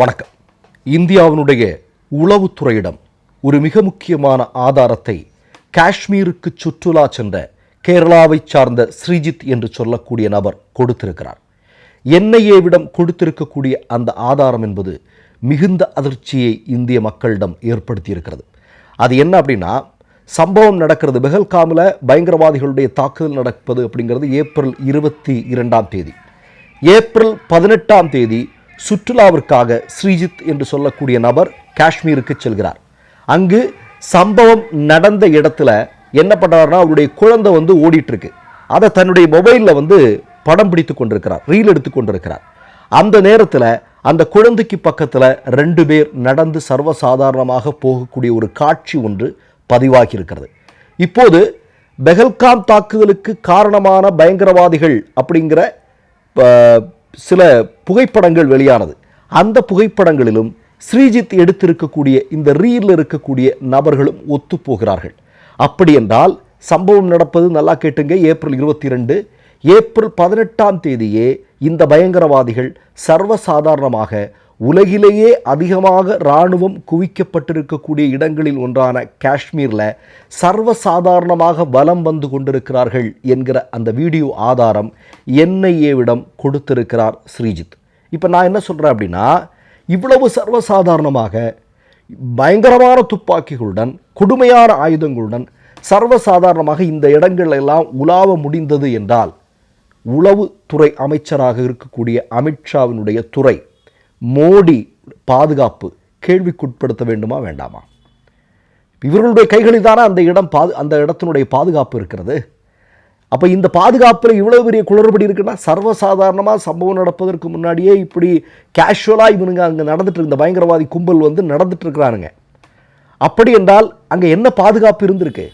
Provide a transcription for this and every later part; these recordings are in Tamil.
வணக்கம். இந்தியாவினுடைய உளவுத்துறையிடம் ஒரு மிக முக்கியமான ஆதாரத்தை காஷ்மீருக்கு சுற்றுலா சென்ற கேரளாவை சார்ந்த ஸ்ரீஜித் என்று சொல்லக்கூடிய நபர் கொடுத்திருக்கிறார். என்ஐஏவிடம் கொடுத்திருக்கக்கூடிய அந்த ஆதாரம் என்பது மிகுந்த அதிர்ச்சியை இந்திய மக்களிடம் ஏற்படுத்தியிருக்கிறது. அது என்ன அப்படின்னா சம்பவம் நடக்கிறது பெஹல்காமில் பயங்கரவாதிகளுடைய தாக்குதல் நடப்பது அப்படிங்கிறது ஏப்ரல் இருபத்தி இரண்டாம் தேதி. ஏப்ரல் பதினெட்டாம் தேதி சுற்றுலாவிற்காக ஸ்ரீஜித் என்று சொல்லக்கூடிய நபர் காஷ்மீருக்கு செல்கிறார். அங்கு சம்பவம் நடந்த இடத்துல என்ன பண்ணுறாருனா அவருடைய குழந்தை வந்து ஓடிட்டுருக்கு. அதை தன்னுடைய மொபைலில் வந்து படம் பிடித்து கொண்டிருக்கிறார் ரீல் எடுத்து கொண்டிருக்கிறார். அந்த நேரத்தில் அந்த குழந்தைக்கு பக்கத்தில் ரெண்டு பேர் நடந்து சர்வசாதாரணமாக போகக்கூடிய ஒரு காட்சி ஒன்று பதிவாகி இருக்கிறது இப்போது பெஹல்காம் தாக்குதலுக்கு காரணமான பயங்கரவாதிகள் அப்படிங்கிற ப- சில புகைப்படங்கள் வெளியானது. அந்த புகைப்படங்களிலும் ஸ்ரீஜித் எடுத்திருக்கக்கூடிய இந்த ரீலில் இருக்கக்கூடிய நபர்களும் ஒத்துப்போகிறார்கள். அப்படி என்றால் சம்பவம் நடப்பது நல்லா கேட்டுங்க ஏப்ரல் இருபத்தி ரெண்டு ஏப்ரல் பதினெட்டாம் தேதியே இந்த பயங்கரவாதிகள் சர்வசாதாரணமாக உலகிலேயே அதிகமாக இராணுவம் குவிக்கப்பட்டிருக்கக்கூடிய இடங்களில் ஒன்றான காஷ்மீரில் சர்வசாதாரணமாக வலம் வந்து கொண்டிருக்கிறார்கள் என்கிற அந்த வீடியோ ஆதாரம் என்ஐஏவிடம் கொடுத்திருக்கிறார் ஸ்ரீஜித். இப்போ நான் என்ன சொல்கிறேன் அப்படின்னா இவ்வளவு சர்வசாதாரணமாக பயங்கரமான துப்பாக்கிகளுடன் கொடுமையான ஆயுதங்களுடன் சர்வசாதாரணமாக இந்த இடங்கள் எல்லாம் உலாவ முடிந்தது என்றால் உளவுத்துறை அமைச்சராக இருக்கக்கூடிய அமித்ஷாவினுடைய துறை மோடி பாதுகாப்பு கேள்விக்குட்படுத்த வேண்டுமா வேண்டாமா? இவர்களுடைய கைகளில் தானே அந்த இடம் பாது அந்த இடத்தினுடைய பாதுகாப்பு இருக்கிறது. அப்போ இந்த பாதுகாப்பில் இவ்வளோ பெரிய குளறுபடி இருக்குன்னா சர்வசாதாரணமாக சம்பவம் நடப்பதற்கு முன்னாடியே இப்படி கேஷுவலாக இவனுங்க அங்கே நடந்துட்டு இருக்க இந்த பயங்கரவாதி கும்பல் வந்து நடந்துட்டுருக்கிறானுங்க அப்படி என்றால் அங்கே என்ன பாதுகாப்பு இருந்திருக்கு?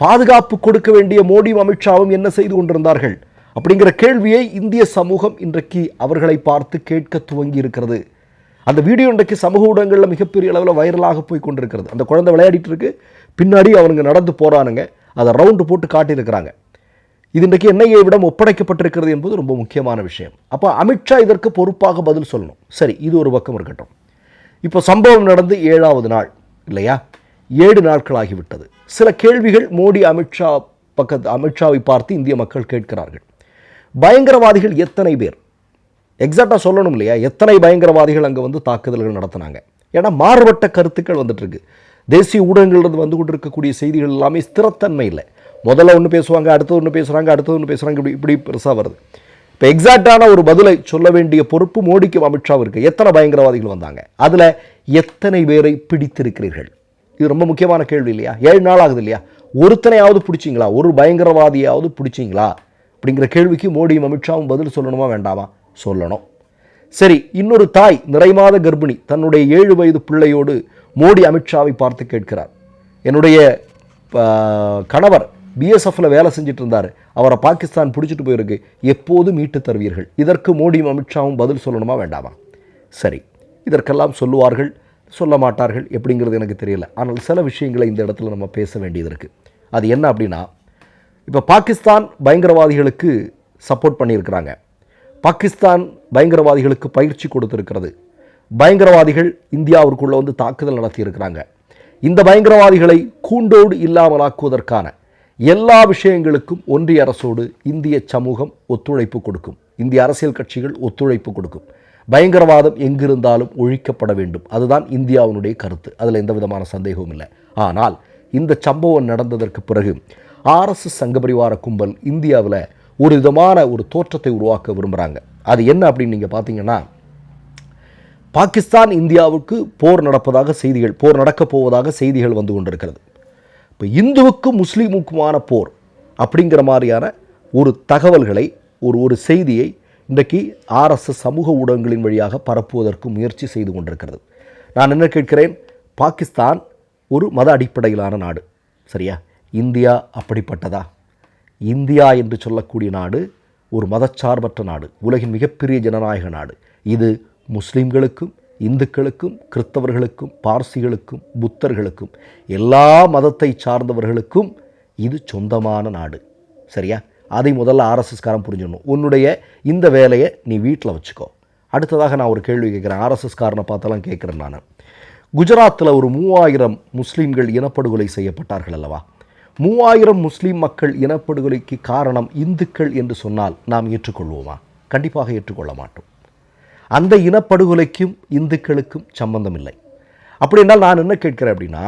பாதுகாப்பு கொடுக்க வேண்டிய மோடியும் அமித்ஷாவும் என்ன செய்து கொண்டிருந்தார்கள்? அப்படிங்கிற கேள்வியை இந்திய சமூகம் இன்றைக்கு அவர்களை பார்த்து கேட்க துவங்கி இருக்கிறது. அந்த வீடியோ இன்றைக்கு சமூக ஊடகங்களில் மிகப்பெரிய அளவில் வைரலாக போய் கொண்டிருக்கிறது. அந்த குழந்தை விளையாடிட்டு இருக்கு. பின்னாடி அவனுங்க நடந்து போறானுங்க. அதை ரவுண்டு போட்டு காட்டியிருக்கிறாங்க. இது இன்றைக்கு என்ஐஏவிடம் ஒப்படைக்கப்பட்டிருக்கிறது என்பது ரொம்ப முக்கியமான விஷயம். அப்போ அமித்ஷா இதற்கு பொறுப்பாக பதில் சொல்லணும். சரி இது ஒரு பக்கம் இருக்கட்டும். இப்போ சம்பவம் நடந்து ஏழாவது நாள் இல்லையா? ஏழு நாட்கள் ஆகிவிட்டது சில கேள்விகள் மோடி அமித்ஷா பக்கத்து அமித்ஷாவை பார்த்து இந்திய மக்கள் கேட்கிறார்கள். பயங்கரவாதிகள் எத்தனை பேர்? எக்ஸாக்டாக சொல்லணும் இல்லையா? எத்தனை பயங்கரவாதிகள் அங்கே வந்து தாக்குதல்கள் நடத்தினாங்க? ஏன்னா மாறுபட்ட கருத்துக்கள் வந்துட்டுருக்கு. தேசிய ஊடகங்கள்லேருந்து வந்து கொண்டு இருக்கக்கூடிய செய்திகள் எல்லாமே ஸ்திரத்தன்மை இல்லை. முதல்ல ஒன்று பேசுவாங்க அடுத்தது ஒன்று பேசுகிறாங்க அடுத்தது ஒன்று பேசுகிறாங்க இப்படி இப்படி பெருசாக வருது. இப்போ எக்ஸாக்டான ஒரு பதிலை சொல்ல வேண்டிய பொறுப்பு மோடிக்கும் அமித்ஷாவிற்கு எத்தனை பயங்கரவாதிகள் வந்தாங்க? அதில் எத்தனை பேரை பிடித்திருக்கிறீர்கள்? இது ரொம்ப முக்கியமான கேள்வி இல்லையா? ஏழு நாள் ஆகுது இல்லையா? ஒருத்தனையாவது பிடிச்சிங்களா? ஒரு பயங்கரவாதியாவது பிடிச்சிங்களா? அப்படிங்கிற கேள்விக்கு மோடியும் அமித்ஷாவும் பதில் சொல்லணுமா வேண்டாமா? சொல்லணும். சரி இன்னொரு தாய் நிறைமாத கர்ப்பிணி தன்னுடைய ஏழு வயது பிள்ளையோடு மோடி அமித்ஷாவை பார்த்து கேட்கிறார். என்னுடைய கணவர் பிஎஸ்எஃப்பில் வேலை செஞ்சுட்டு இருந்தார் அவரை பாகிஸ்தான் பிடிச்சிட்டு போயிருக்கு. எப்போது மீட்டு தருவீர்கள். இதற்கு மோடியும் அமித்ஷாவும் பதில் சொல்லணுமா வேண்டாமா? சரி இதற்கெல்லாம் சொல்லுவார்கள் சொல்ல மாட்டார்கள் எப்படிங்கிறது எனக்கு தெரியல. ஆனால் சில விஷயங்களை இந்த இடத்துல நம்ம பேச வேண்டியது இருக்குது அது என்ன அப்படின்னா இப்போ பாகிஸ்தான் பயங்கரவாதிகளுக்கு சப்போர்ட் பண்ணியிருக்கிறாங்க. பாகிஸ்தான் பயங்கரவாதிகளுக்கு பயிற்சி கொடுத்துருக்கிறது. பயங்கரவாதிகள் இந்தியாவிற்குள்ள வந்து தாக்குதல் நடத்தியிருக்கிறாங்க. இந்த பயங்கரவாதிகளை கூண்டோடு இல்லாமலாக்குவதற்கான எல்லா விஷயங்களுக்கும் ஒன்றிய அரசோடு இந்திய சமூகம் ஒத்துழைப்பு கொடுக்கும். இந்திய அரசியல் கட்சிகள் ஒத்துழைப்பு கொடுக்கும். பயங்கரவாதம் எங்கிருந்தாலும் ஒழிக்கப்பட வேண்டும். அதுதான் இந்தியாவினுடைய கருத்து. அதில் எந்த விதமான சந்தேகமும் இல்லை. ஆனால் இந்த சம்பவம் நடந்ததற்கு பிறகு ஆர்எஸ்எஸ் சங்கபரிவார கும்பல் இந்தியாவில் ஒரு விதமான ஒரு தோற்றத்தை உருவாக்க விரும்புகிறாங்க அது என்ன அப்படின்னு நீங்கள் பார்த்தீங்கன்னா பாகிஸ்தான் இந்தியாவுக்கு போர் நடப்பதாக செய்திகள் போர் நடக்கப் போவதாக செய்திகள் வந்து கொண்டிருக்கிறது. இப்போ இந்துவுக்கும் முஸ்லீமுக்குமான போர் அப்படிங்கிற மாதிரியான ஒரு தகவல்களை ஒரு ஒரு செய்தியை இன்றைக்கு ஆர்எஸ்எஸ் சமூக ஊடகங்களின் வழியாக பரப்புவதற்கு முயற்சி செய்து கொண்டிருக்கிறது. நான் என்ன கேட்கிறேன்? பாகிஸ்தான் ஒரு மத அடிப்படையிலான நாடு. சரியா? இந்தியா அப்படிப்பட்டதா? இந்தியா என்று சொல்லக்கூடிய நாடு ஒரு மதச்சார்பற்ற நாடு உலகின் மிகப்பெரிய ஜனநாயக நாடு. இது முஸ்லிம்களுக்கும் இந்துக்களுக்கும் கிறிஸ்தவர்களுக்கும் பார்சிகளுக்கும் புத்தர்களுக்கும் எல்லா மதத்தை சார்ந்தவர்களுக்கும் இது சொந்தமான நாடு. சரியா? அதை முதல்ல ஆர்எஸ்எஸ்காரன் புரிஞ்சிடணும் உன்னுடைய இந்த வேலையை நீ வீட்டில் வச்சுக்கோ. அடுத்ததாக நான் ஒரு கேள்வி கேட்குறேன். ஆர்எஸ்எஸ்காரனை பார்த்தெல்லாம் கேட்குறேன் நான். குஜராத்தில் ஒரு மூவாயிரம் முஸ்லீம்கள் இனப்படுகொலை செய்யப்பட்டார்கள் அல்லவா? மூவாயிரம் முஸ்லீம் மக்கள் இனப்படுகொலைக்கு காரணம் இந்துக்கள் என்று சொன்னால் நாம் ஏற்றுக்கொள்வோமா? கண்டிப்பாக ஏற்றுக்கொள்ள மாட்டோம். அந்த இனப்படுகொலைக்கும் இந்துக்களுக்கும் சம்பந்தம் இல்லை அப்படி என்றால் நான் என்ன கேட்கிறேன் அப்படின்னா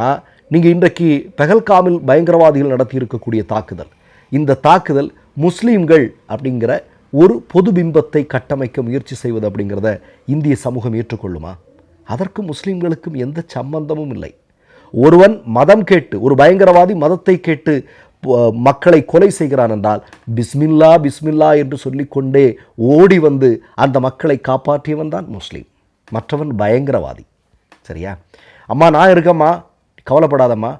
நீங்கள் இன்றைக்கு பெஹல்காமில் பயங்கரவாதிகள் நடத்தி இருக்கக்கூடிய தாக்குதல். இந்த தாக்குதல் முஸ்லீம்கள் அப்படிங்கிற ஒரு பொது பிம்பத்தை கட்டமைக்க முயற்சி செய்வது அப்படிங்கிறத இந்திய சமூகம் ஏற்றுக்கொள்ளுமா? அதற்கு முஸ்லீம்களுக்கும் எந்த சம்பந்தமும் இல்லை. ஒருவன் மதம் கேட்டு ஒரு பயங்கரவாதி மதத்தை கேட்டு மக்களை கொலை செய்கிறான் என்றால் பிஸ்மில்லா பிஸ்மில்லா என்று சொல்லிக்கொண்டே ஓடி வந்து அந்த மக்களை காப்பாற்றியவன் தான் முஸ்லீம். மற்றவன் பயங்கரவாதி. சரியா? அம்மா நான் இருக்கேம்மா. கவலைப்படாதம்மா.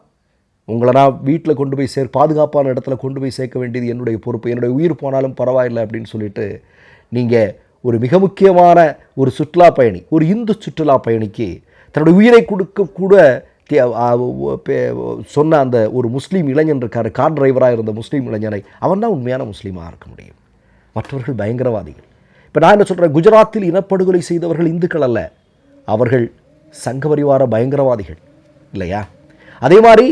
உங்களை நான் வீட்டில் கொண்டு போய் சேர் பாதுகாப்பான இடத்துல கொண்டு போய் சேர்க்க வேண்டியது என்னுடைய பொறுப்பு. என்னுடைய உயிர் போனாலும் பரவாயில்லை அப்படின்னு சொல்லிட்டு நீங்கள் ஒரு மிக முக்கியமான ஒரு சுற்றுலா பயணி ஒரு இந்து சுற்றுலா பயணிக்கு தன்னுடைய உயிரை கொடுக்க கூட சொன்ன அந்த ஒரு முஸ்லீம் இளைஞன் இருக்கார் கார் டிரைவராக இருந்த முஸ்லீம் இளைஞனை அவன் தான் உண்மையான முஸ்லீமாக இருக்க முடியும். மற்றவர்கள் பயங்கரவாதிகள். இப்போ நான் என்ன சொல்கிறேன் குஜராத்தில் இனப்படுகொலை செய்தவர்கள் இந்துக்கள் அல்ல. அவர்கள் சங்கபரிவார பயங்கரவாதிகள் இல்லையா? அதே மாதிரி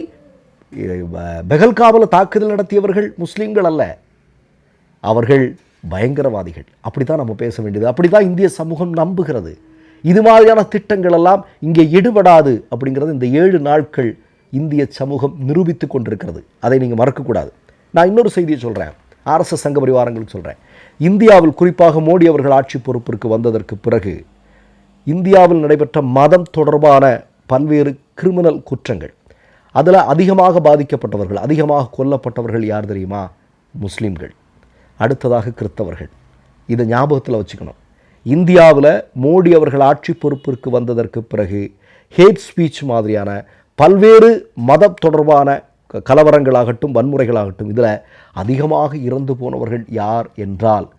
பெகல்காவில் தாக்குதல் நடத்தியவர்கள் முஸ்லீம்கள் அல்ல. அவர்கள் பயங்கரவாதிகள். அப்படி தான் நம்ம பேச வேண்டியது. அப்படி தான் இந்திய சமூகம் நம்புகிறது. இது மாதிரியான திட்டங்கள் எல்லாம் இங்கே எடுபடாது அப்படிங்கிறது இந்த ஏழு நாட்கள் இந்திய சமூகம் நிரூபித்து கொண்டிருக்கிறது. அதை நீங்கள் மறக்கக்கூடாது. நான் இன்னொரு செய்தியை சொல்கிறேன் ஆர்எஸ்எஸ் சங்க பரிவாரங்களுக்கு சொல்கிறேன் இந்தியாவில் குறிப்பாக மோடி அவர்கள் ஆட்சி பொறுப்பிற்கு வந்ததற்கு பிறகு இந்தியாவில் நடைபெற்ற மதம் தொடர்பான பல்வேறு கிரிமினல் குற்றங்கள் அதில் அதிகமாக பாதிக்கப்பட்டவர்கள் அதிகமாக கொல்லப்பட்டவர்கள் யார் தெரியுமா? முஸ்லீம்கள். அடுத்ததாக கிறிஸ்தவர்கள் இதை ஞாபகத்தில் வச்சுக்கணும். இந்தியாவில் மோடி அவர்கள் ஆட்சி பொறுப்பிற்கு வந்ததற்கு பிறகு ஹேட் ஸ்பீச் மாதிரியான பல்வேறு மதம் தொடர்பான க- கலவரங்களாகட்டும் வன்முறைகளாகட்டும் இதில் அதிகமாக இறந்து போனவர்கள் யார் என்றால்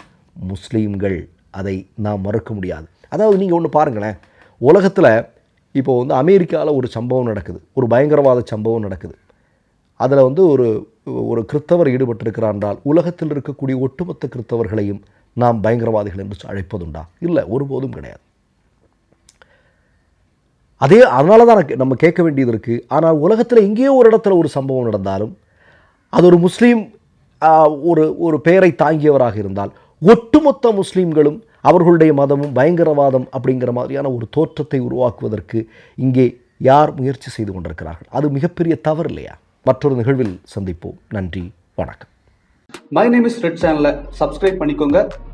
முஸ்லீம்கள். அதை நாம் மறுக்க முடியாது. அதாவது நீங்கள் ஒன்று பாருங்களேன். உலகத்தில் இப்போ வந்து அமெரிக்காவில் ஒரு சம்பவம் நடக்குது. ஒரு பயங்கரவாத சம்பவம் நடக்குது. அதில் வந்து ஒரு ஒரு கிறித்தவர் ஈடுபட்டிருக்கிறார் என்றால் உலகத்தில் இருக்கக்கூடிய ஒட்டுமொத்த கிறித்தவர்களையும் நாம் பயங்கரவாதிகள் என்று அழைப்பதுண்டா? இல்லை ஒருபோதும் கிடையாது. அதே அதனால தான் நம்ம கேட்க வேண்டியது இருக்குது ஆனால் உலகத்தில் எங்கேயோ ஒரு இடத்துல ஒரு சம்பவம் நடந்தாலும் அது ஒரு முஸ்லீம் ஒரு ஒரு பெயரை தாங்கியவராக இருந்தால் ஒட்டுமொத்த முஸ்லீம்களும் அவர்களுடைய மதமும் பயங்கரவாதம் அப்படிங்கிற மாதிரியான ஒரு தோற்றத்தை உருவாக்குவதற்கு இங்கே யார் முயற்சி செய்து கொண்டிருக்கிறார்கள்? அது மிகப்பெரிய தவறு இல்லையா? மற்றொரு நிகழ்வில் சந்திப்போம். நன்றி வணக்கம். மை நேம் இஸ் ரெட் சேனலை சப்ஸ்கிரைப் பண்ணிக்கோங்க.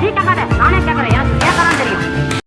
நீ கேட்காத நானே கேட்கறேன். எனக்கு கேட்கலாம் தெரியும்.